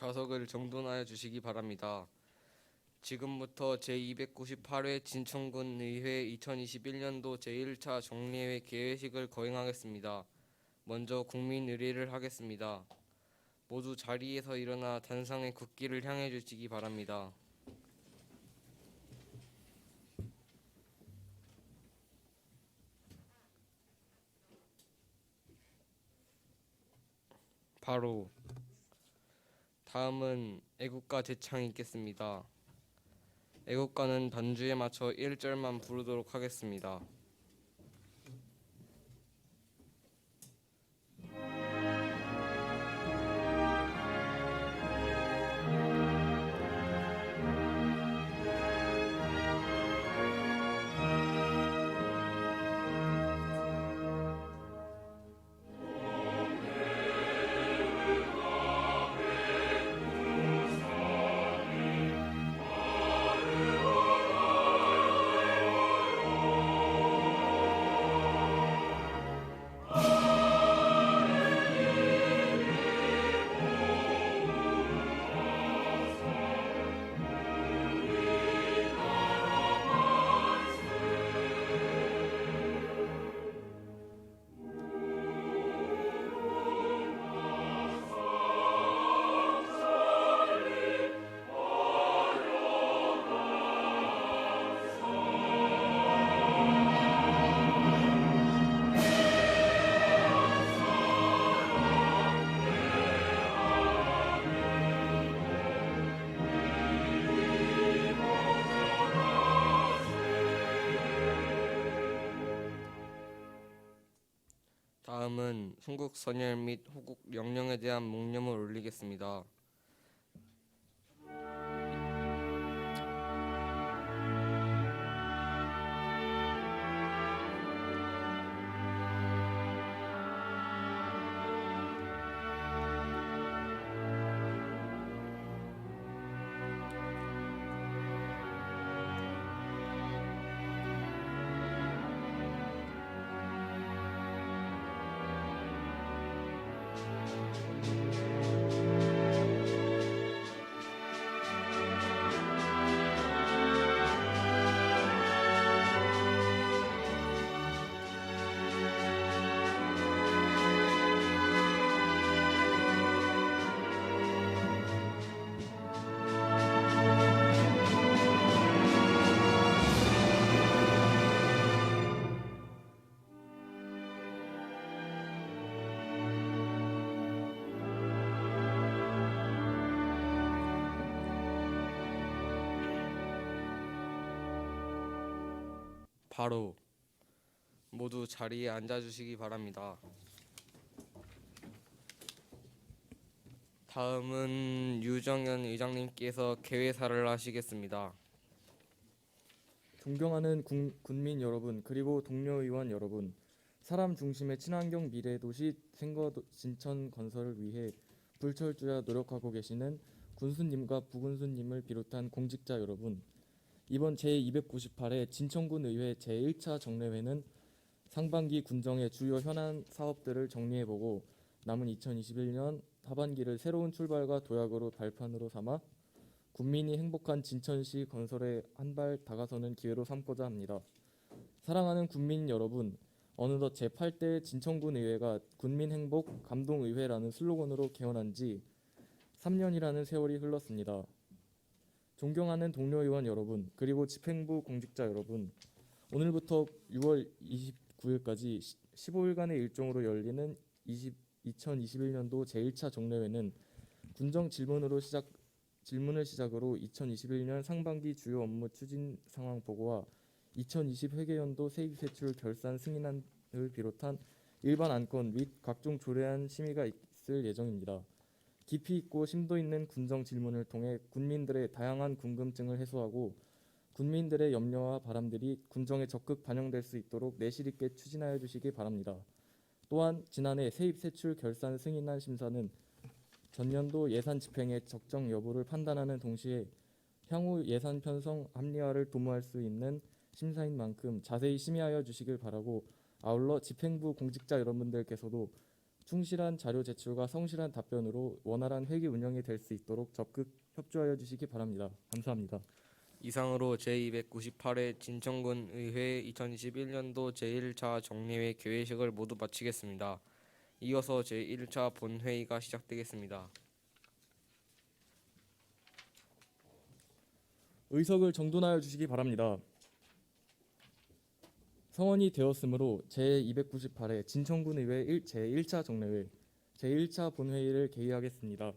좌석을 정돈하여 주시기 바랍니다. 지금부터 제298회 진천군 의회 2021년도 제1차 정례회 개회식을 거행하겠습니다. 먼저 국민 의례를 하겠습니다. 모두 자리에서 일어나 단상의 국기를 향해 주시기 바랍니다. 바로 다음은 애국가 대창이 있겠습니다. 애국가는 반주에 맞춰 1절만 부르도록 하겠습니다. 순국 선열 및 호국 영령에 대한 묵념을 올리겠습니다. 바로 모두 자리에 앉아 주시기 바랍니다. 다음은 유정현 의장님께서 개회사를 하시겠습니다. 존경하는 군, 군민 여러분 그리고 동료 의원 여러분 사람 중심의 친환경 미래 도시 생거 진천 건설을 위해 불철주야 노력하고 계시는 군수님과 부군수님을 비롯한 공직자 여러분 이번 제298회 진천군 의회 제1차 정례회는 상반기 군정의 주요 현안 사업들을 정리해보고 남은 2021년 하반기를 새로운 출발과 도약으로 발판으로 삼아 군민이 행복한 진천시 건설에 한 발 다가서는 기회로 삼고자 합니다. 사랑하는 군민 여러분, 어느덧 제8대 진천군 의회가 군민 행복 감동 의회라는 슬로건으로 개원한 지 3년이라는 세월이 흘렀습니다. 존경하는 동료 의원 여러분, 그리고 집행부 공직자 여러분, 오늘부터 6월 29일까지 15일간의 일정으로 열리는 20, 2021년도 제1차 정례회는 군정 질문으로 시작 질문을 시작으로 2021년 상반기 주요 업무 추진 상황 보고와 2020 회계연도 세입 세출 결산 승인안을 비롯한 일반 안건 및 각종 조례안 심의가 있을 예정입니다. 깊이 있고 심도 있는 군정 질문을 통해 군민들의 다양한 궁금증을 해소하고 군민들의 염려와 바람들이 군정에 적극 반영될 수 있도록 내실 있게 추진하여 주시기 바랍니다. 또한 지난해 세입 세출 결산 승인안 심사는 전년도 예산 집행의 적정 여부를 판단하는 동시에 향후 예산 편성 합리화를 도모할 수 있는 심사인 만큼 자세히 심의하여 주시길 바라고 아울러 집행부 공직자 여러분들께서도 충실한 자료 제출과 성실한 답변으로 원활한 회기 운영이 될 수 있도록 적극 협조하여 주시기 바랍니다. 감사합니다. 이상으로 제298회 진천군 의회 2021년도 제1차 정례회 개회식을 모두 마치겠습니다. 이어서 제1차 본회의가 시작되겠습니다. 의석을 정돈하여 주시기 바랍니다. 성원이 되었으므로 제298회 진천군 의회 제1차 정례회 제1차 본회의를 개의하겠습니다.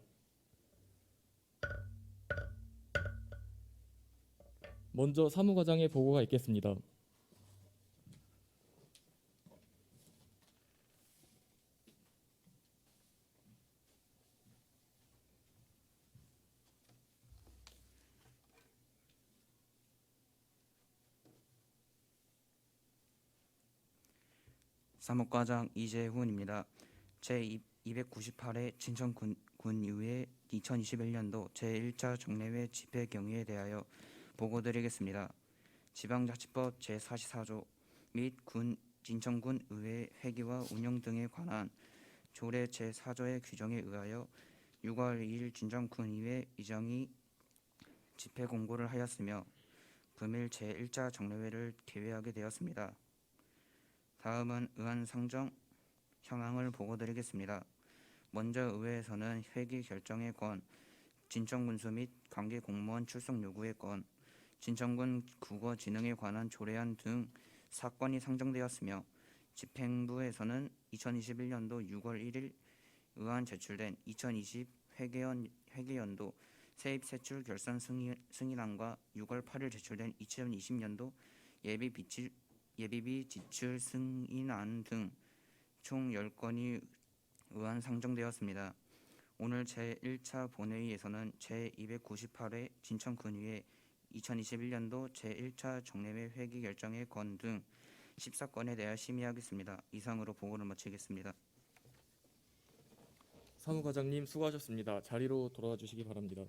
먼저 사무과장의 보고가 있겠습니다. 사무과장 이재훈입니다. 제 298회 진천군 군의회 2021년도 제1차 정례회 집회 경위에 대하여 보고드리겠습니다. 지방자치법 제44조 및 군 진천군 의회 회기와 운영 등에 관한 조례 제4조의 규정에 의하여 6월 2일 진천군의회 의장이 집회 공고를 하였으며 금일 제1차 정례회를 개회하게 되었습니다. 다음은 의안 상정 현황을 보고드리겠습니다. 먼저 의회에서는 회기 결정의 건, 진천군수 및 관계 공무원 출석 요구의 건, 진천군 국어 지능에 관한 조례안 등 사건이 상정되었으며 집행부에서는 2021년도 6월 1일 의안 제출된 2020 회계연 회계연도 세입 세출 결산 승인, 승인안과 6월 8일 제출된 2020년도 예비 비치 예비비 지출 승인안 등 총 10건이 의안 상정되었습니다. 오늘 제1차 본회의에서는 제298회 진천군의회 2021년도 제1차 정례회 회기 결정의 건 등 14건에 대하여 심의하겠습니다. 이상으로 보고를 마치겠습니다. 사무과장님 수고하셨습니다. 자리로 돌아와 주시기 바랍니다.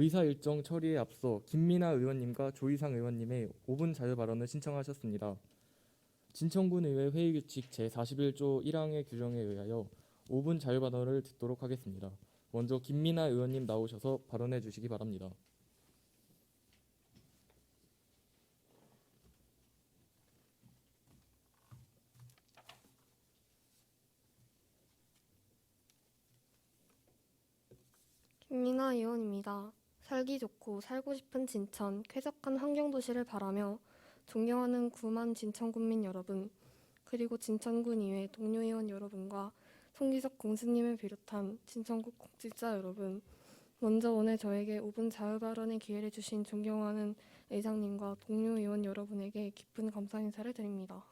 의사 일정 처리에 앞서 김민아 의원님과 조이상 의원님의 5분 자유 발언을 신청하셨습니다. 진천군 의회 회의 규칙 제41조 1항의 규정에 의하여 5분 자유 발언을 듣도록 하겠습니다. 먼저 김민아 의원님 나오셔서 발언해 주시기 바랍니다. 김민아 의원입니다. 살기 좋고 살고 싶은 진천, 쾌적한 환경도시를 바라며 존경하는 구만 진천군민 여러분, 그리고 진천군 이외 동료 의원 여러분과 송기석 공수님을 비롯한 진천국 공직자 여러분, 먼저 오늘 저에게 5분 자유 발언의 기회를 주신 존경하는 의장님과 동료 의원 여러분에게 깊은 감사 인사를 드립니다.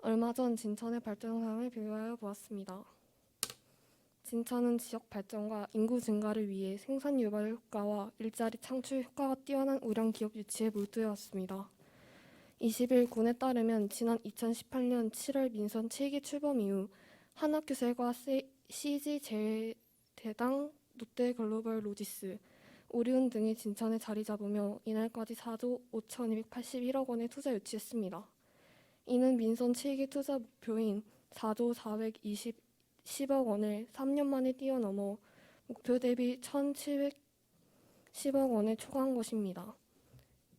얼마 전 진천의 발전 상황을 비교하여 보았습니다. 진천은 지역 발전과 인구 증가를 위해 생산 유발 효과와 일자리 창출 효과가 뛰어난 우량 기업 유치에 몰두해 왔습니다. 20일 군에 따르면 지난 2018년 7월 민선 7기 출범 이후 한학규셀과 CG 제대당 롯데 글로벌 로지스, 오리온 등이 진천에 자리 잡으며 이날까지 4조 5,281억 원의 투자 유치했습니다. 이는 민선 7기 투자 목표인 4조 420 10억 원을 3년 만에 뛰어넘어 목표 대비 1,710억 원을 초과한 것입니다.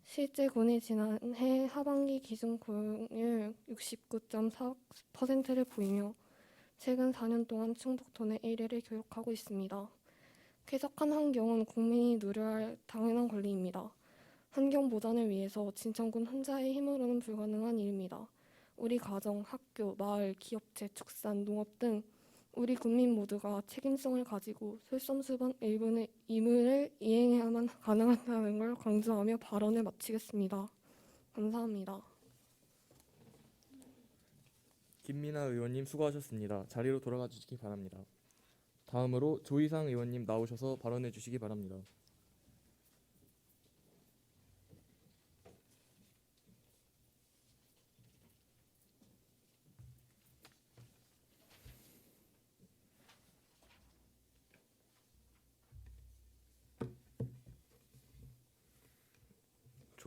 실제 군이 지난해 하반기 기준 고용률 69.4%를 보이며 최근 4년 동안 충북도 내 1위를 기록하고 있습니다. 쾌적한 환경은 국민이 누려야 할 당연한 권리입니다. 환경 보전을 위해서 진천군 혼자의 힘으로는 불가능한 일입니다. 우리 가정, 학교, 마을, 기업체, 축산, 농업 등 우리 국민 모두가 책임성을 가지고 솔선수범 일본의 임무를 이행해야만 가능하다는 걸 강조하며 발언을 마치겠습니다. 감사합니다. 김민아 의원님 수고하셨습니다. 자리로 돌아가 주시기 바랍니다. 다음으로 조이상 의원님 나오셔서 발언해 주시기 바랍니다.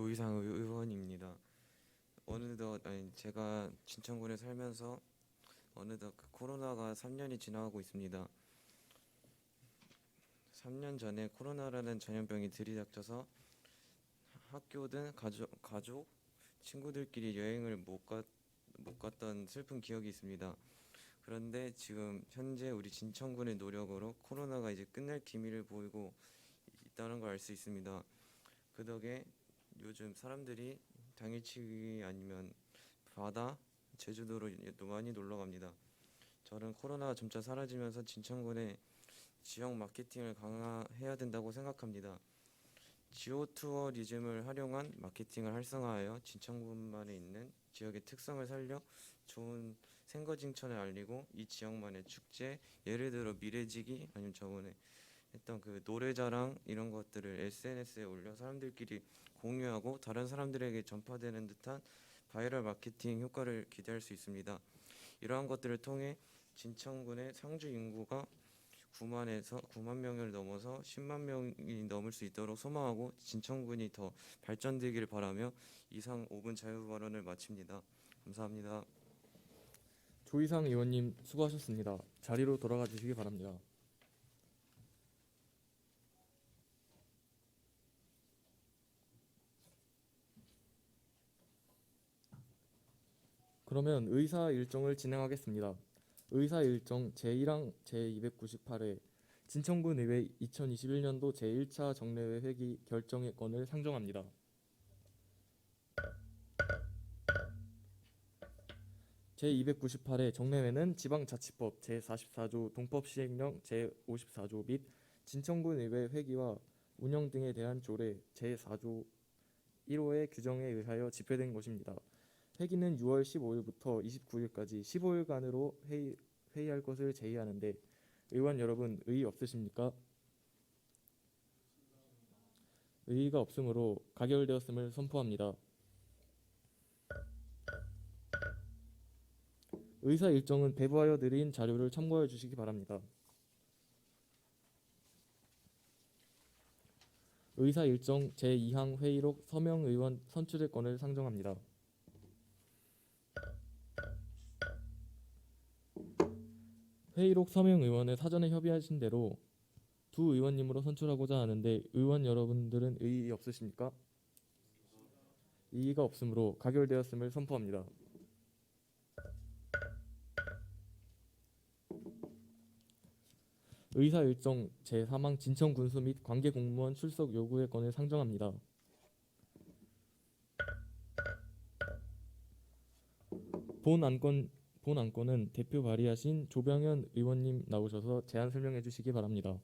조이상 의- 의원입니다. 어느덧 아니 제가 진천군에 살면서 어느덧 그 코로나가 3년이 지나가고 있습니다. 3년 전에 코로나라는 전염병이 들이닥쳐서 학교든 가족 가족 친구들끼리 여행을 못, 가, 못 갔던 슬픈 기억이 있습니다. 그런데 지금 현재 우리 진천군의 노력으로 코로나가 이제 끝날 기미를 보이고 있다는 걸 알 수 있습니다. 그 덕에 요즘 사람들이 당일치기 아니면 바다, 제주도로 또 많이 놀러 갑니다. 저는 코로나가 점차 사라지면서 진천군의 지역 마케팅을 강화해야 된다고 생각합니다. 지오 투어리즘을 활용한 마케팅을 활성화하여 진천군만에 있는 지역의 특성을 살려 좋은 생거진천을 알리고 이 지역만의 축제, 예를 들어 미래지기 아니면 저번에 했던 그 노래자랑 이런 것들을 SNS에 올려 사람들끼리 공유하고 다른 사람들에게 전파되는 듯한 바이럴 마케팅 효과를 기대할 수 있습니다. 이러한 것들을 통해 진천군의 상주 인구가 9만에서 9만 명을 넘어서 10만 명이 넘을 수 있도록 소망하고 진천군이 더 발전되기를 바라며 이상 5분 자유 발언을 마칩니다. 감사합니다. 조이상 의원님 수고하셨습니다. 자리로 돌아가 주시기 바랍니다. 그러면 의사 일정을 진행하겠습니다. 의사 일정 제1항 제298회 진천군 의회 2021년도 제1차 정례회 회기 결정의 건을 상정합니다. 제298회 정례회는 지방자치법 제44조 동법시행령 제54조 및 진천군 의회 회기와 운영 등에 대한 조례 제4조 1호의 규정에 의하여 집회된 것입니다. 회기는 6월 15일부터 29일까지 15일간으로 회의, 회의할 것을 제의하는데 의원 여러분 의의 없으십니까? 의의가 없으므로 가결되었음을 선포합니다. 의사 일정은 배부하여 드린 자료를 참고해 주시기 바랍니다. 의사 일정 제2항 회의록 서명 의원 선출의 건을 상정합니다. 회의록 서명 의원을 사전에 협의하신 대로 두 의원님으로 선출하고자 하는데 의원 여러분들은 의의 없으십니까? 이의가 없으므로 가결되었음을 선포합니다. 의사 일정 제3항 진천 군수 및 관계 공무원 출석 요구의 건을 상정합니다. 본 안건 본 안건은 대표 발의하신 조병현 의원님 나오셔서 제안 설명해 주시기 바랍니다.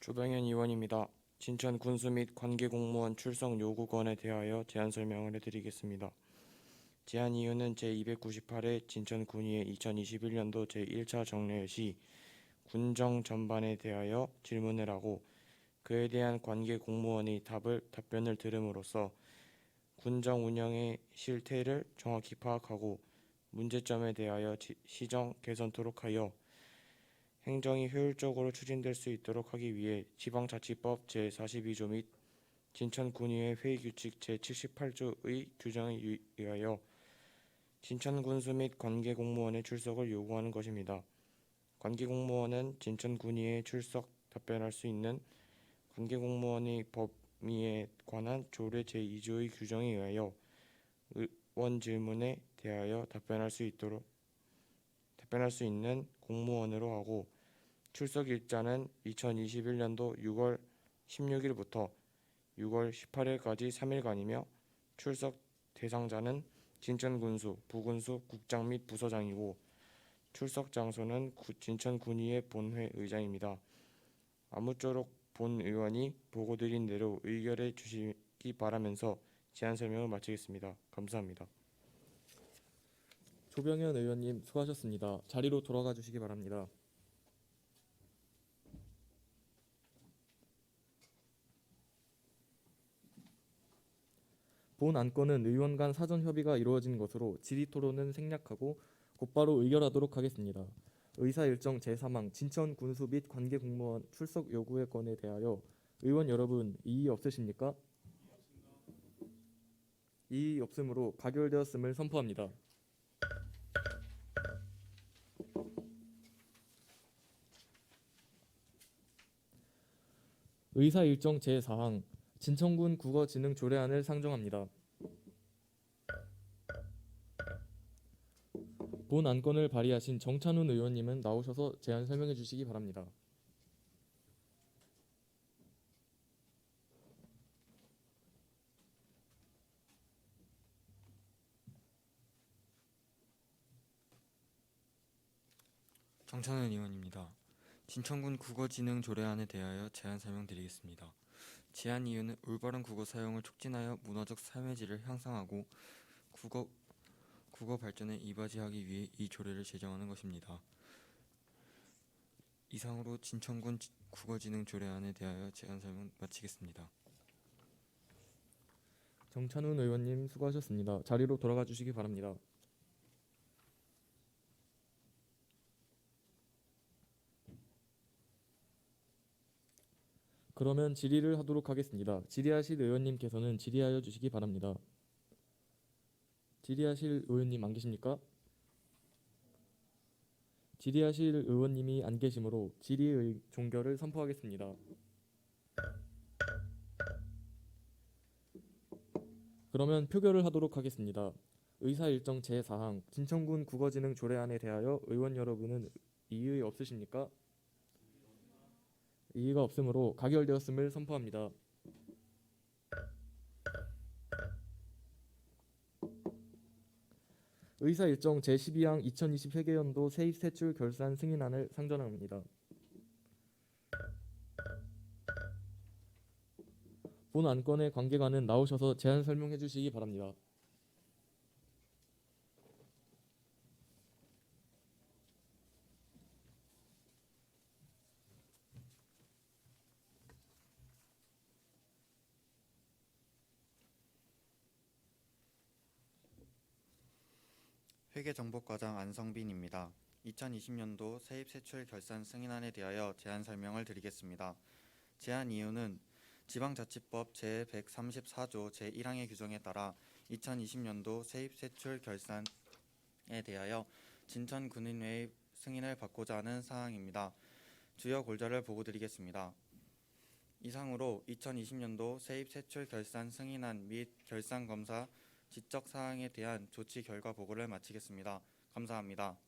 조병현 의원입니다. 진천 군수 및 관계 공무원 출석 요구건에 대하여 제안 설명을 해드리겠습니다. 제안 이유는 제298회 진천 군의회 2021년도 제1차 정례 시 군정 전반에 대하여 질문을 하고 그에 대한 관계 공무원이 답을 답변을 들음으로써 군정 운영의 실태를 정확히 파악하고 문제점에 대하여 지- 시정 개선토록 하여 행정이 효율적으로 추진될 수 있도록 하기 위해 지방자치법 제42조 및 진천군의회 회의규칙 제78조의 규정에 유- 의하여 진천군수 및 관계 공무원의 출석을 요구하는 것입니다. 관계 공무원은 진천 군의회 출석 답변할 수 있는 관계 공무원의 범위에 관한 조례 제2조의 규정에 의하여 의원 질문에 대하여 답변할 수 있도록 답변할 수 있는 공무원으로 하고 출석 일자는 2021년도 6월 16일부터 6월 18일까지 3일간이며 출석 대상자는 진천군수, 부군수, 국장 및 부서장이고 출석 장소는 구- 진천군의회 본회 의장입니다. 아무쪼록 본 의원이 보고드린 대로 의결해 주시기 바라면서 제안 설명을 마치겠습니다. 감사합니다. 조병현 의원님 수고하셨습니다. 자리로 돌아가 주시기 바랍니다. 본 안건은 의원 간 사전 협의가 이루어진 것으로 질의 토론은 생략하고 곧바로 의결하도록 하겠습니다. 의사 일정 제3항 진천 군수 및 관계 공무원 출석 요구의 건에 대하여 의원 여러분 이의 없으십니까? 이의 없으므로 가결되었음을 선포합니다. 의사 일정 제4항 진천군 국어지능 조례안을 상정합니다. 본 안건을 발의하신 정찬훈 의원님은 나오셔서 제안 설명해 주시기 바랍니다. 정찬은 의원입니다. 진천군 국어지능 조례안에 대하여 제안 설명드리겠습니다. 제안 이유는 올바른 국어 사용을 촉진하여 문화적 삶의 질을 향상하고 국어 국어 발전에 이바지하기 위해 이 조례를 제정하는 것입니다. 이상으로 진천군 지- 국어지능 조례안에 대하여 제안 설명 마치겠습니다. 정찬훈 의원님 수고하셨습니다. 자리로 돌아가 주시기 바랍니다. 그러면 질의를 하도록 하겠습니다. 질의하실 의원님께서는 질의하여 주시기 바랍니다. 질의하실 의원님 안 계십니까? 질의하실 의원님이 안 계시므로 질의의 종결을 선포하겠습니다. 그러면 표결을 하도록 하겠습니다. 의사 일정 제4항 진천군 국어지능 조례안에 대하여 의원 여러분은 이의 없으십니까? 이의가 없으므로 가결되었음을 선포합니다. 의사 일정 제12항 2020 회계연도 세입 세출 결산 승인안을 상정합니다. 본 안건의 관계관은 나오셔서 제안 설명해 주시기 바랍니다. 회계정보과장 안성빈입니다. 2020년도 세입세출 결산 승인안에 대하여 제안 설명을 드리겠습니다. 제안 이유는 지방자치법 제134조 제1항의 규정에 따라 2020년도 세입세출 결산에 대하여 진천군인회의 승인을 받고자 하는 사항입니다. 주요 골자를 보고 드리겠습니다. 이상으로 2020년도 세입세출 결산 승인안 및 결산검사 지적 사항에 대한 조치 결과 보고를 마치겠습니다. 감사합니다.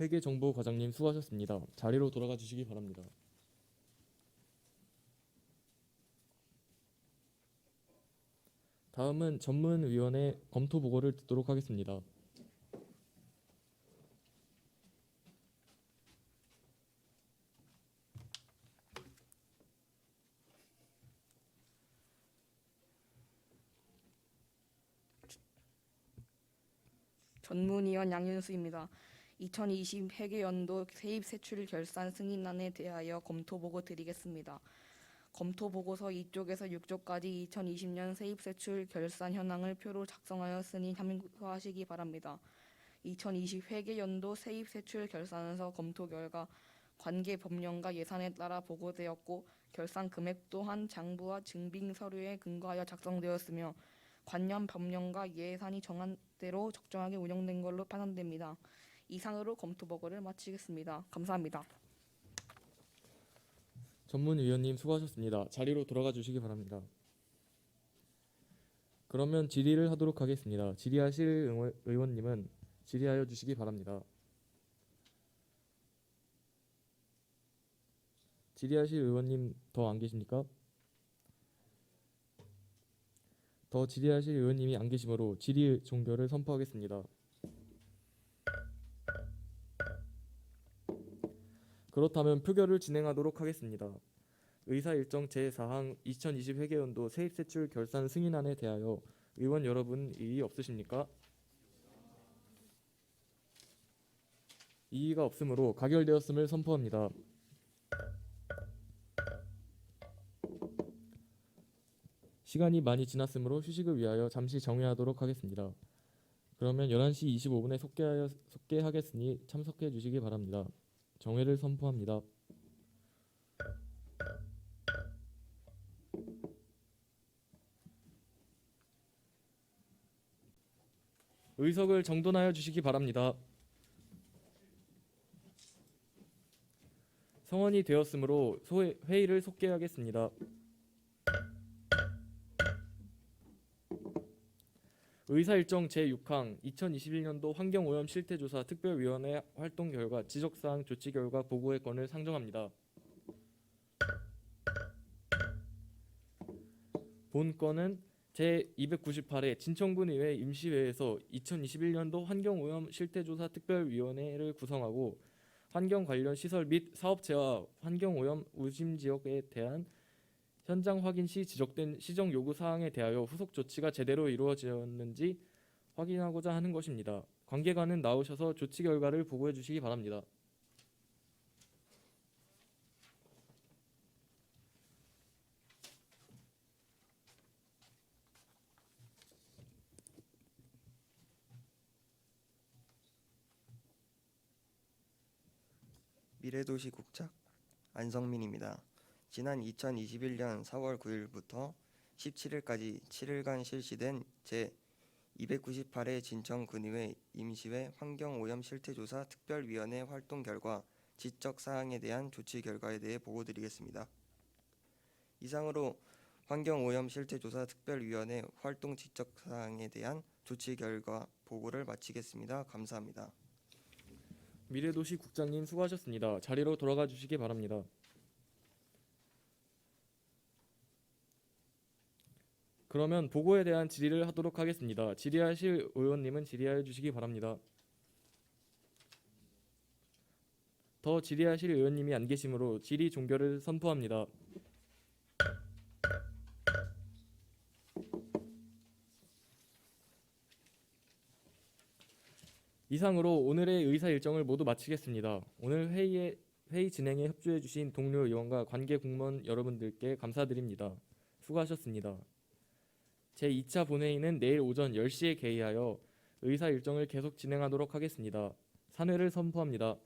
회계 정보 과장님 수고하셨습니다. 자리로 돌아가 주시기 바랍니다. 다음은 전문위원회 검토 보고를 듣도록 하겠습니다. 전문위원 양윤수입니다. 2020 회계연도 세입 세출 결산 승인안에 대하여 검토 보고 드리겠습니다. 검토 보고서 2쪽에서 6쪽까지 2020년 세입 세출 결산 현황을 표로 작성하였으니 참고하시기 바랍니다. 2020 회계연도 세입 세출 결산서 검토 결과 관계 법령과 예산에 따라 보고되었고 결산 금액 또한 장부와 증빙 서류에 근거하여 작성되었으며 관련 법령과 예산이 정한 대로 적정하게 운영된 걸로 판단됩니다. 이상으로 검토 보고를 마치겠습니다. 감사합니다. 전문위원님 수고하셨습니다. 자리로 돌아가 주시기 바랍니다. 그러면 질의를 하도록 하겠습니다. 질의하실 의원- 의원님은 질의하여 주시기 바랍니다. 질의하실 의원님 더 안 계십니까? 더 질의하실 의원님이 안 계시므로 질의 종결을 선포하겠습니다. 그렇다면 표결을 진행하도록 하겠습니다. 의사 일정 제4항 2020 회계연도 세입세출 결산 승인안에 대하여 의원 여러분 이의 없으십니까? 이의가 없으므로 가결되었음을 선포합니다. 시간이 많이 지났으므로 휴식을 위하여 잠시 정회하도록 하겠습니다. 그러면 11시 25분에 속개하여, 속개하겠으니 참석해 주시기 바랍니다. 정회를 선포합니다. 의석을 정돈하여 주시기 바랍니다. 성원이 되었으므로 소회, 회의를 속개하겠습니다. 의사일정 제6항 2021년도 환경오염 실태조사 특별위원회 활동 결과 지적사항 조치 결과 보고의 건을 상정합니다. 본 건은 제298회 진천군 의회 임시회에서 2021년도 환경오염 실태조사 특별위원회를 구성하고 환경 관련 시설 및 사업체와 환경오염 우심 지역에 대한 현장 확인 시 지적된 시정 요구 사항에 대하여 후속 조치가 제대로 이루어졌는지 확인하고자 하는 것입니다. 관계관은 나오셔서 조치 결과를 보고해 주시기 바랍니다. 미래도시 국장 안성민입니다. 지난 2021년 4월 9일부터 17일까지 7일간 실시된 제 298회 진천군의회 임시회 환경오염 실태조사 특별위원회 활동 결과 지적 사항에 대한 조치 결과에 대해 보고드리겠습니다. 이상으로 환경오염 실태조사 특별위원회 활동 지적 사항에 대한 조치 결과 보고를 마치겠습니다. 감사합니다. 미래도시 국장님 수고하셨습니다. 자리로 돌아가 주시기 바랍니다. 그러면 보고에 대한 질의를 하도록 하겠습니다. 질의하실 의원님은 질의하여 주시기 바랍니다. 더 질의하실 의원님이 안 계시므로 질의 종결을 선포합니다. 이상으로 오늘의 의사 일정을 모두 마치겠습니다. 오늘 회의에 회의 진행에 협조해 주신 동료 의원과 관계 공무원 여러분들께 감사드립니다. 수고하셨습니다. 제2차 본회의는 내일 오전 10시에 개의하여 의사 일정을 계속 진행하도록 하겠습니다. 산회를 선포합니다.